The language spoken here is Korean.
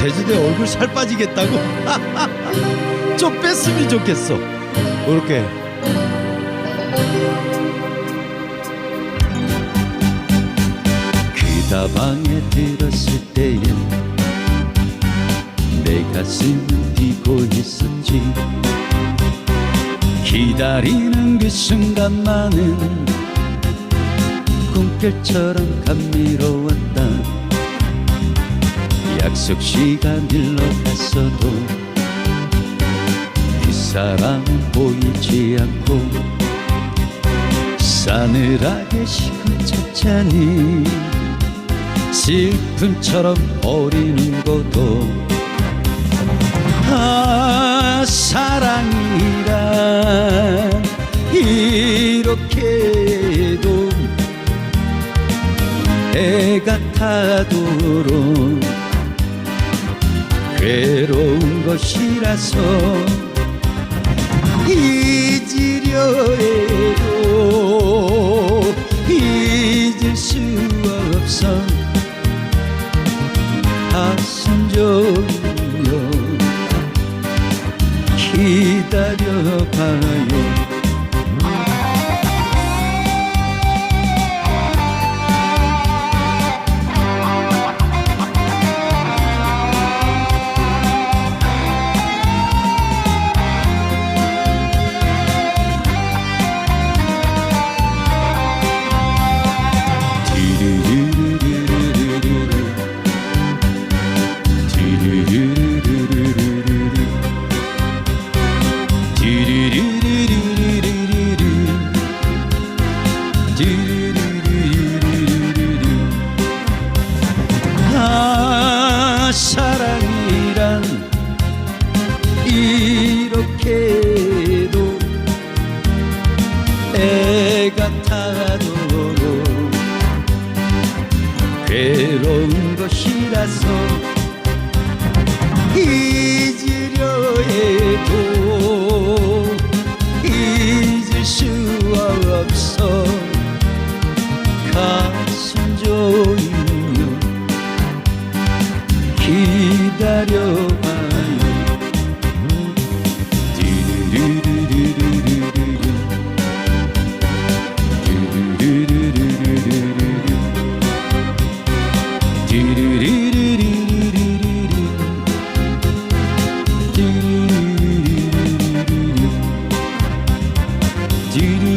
제주도 얼굴 살 빠지겠다고? 좀 뺐으면 좋겠어. 이렇게 그 다방에 들었을 때엔 내 가슴은 뛰고 있었지 기다리는 그 순간만은 꿈결처럼 감미로웠다 약속 시간 일러갔어도 그 사람은 보이지 않고 싸늘하게 식은 찻잔이 슬픔처럼 어리는 것도 아 사랑이란 이렇게도 애가 타도록 괴로운 것이라서 잊으려 해도 잊을 수 없어. 가슴 졸여 기다려봐요 아 사랑이란 이렇게도 애가 타도록 괴로운 것이라서 Среди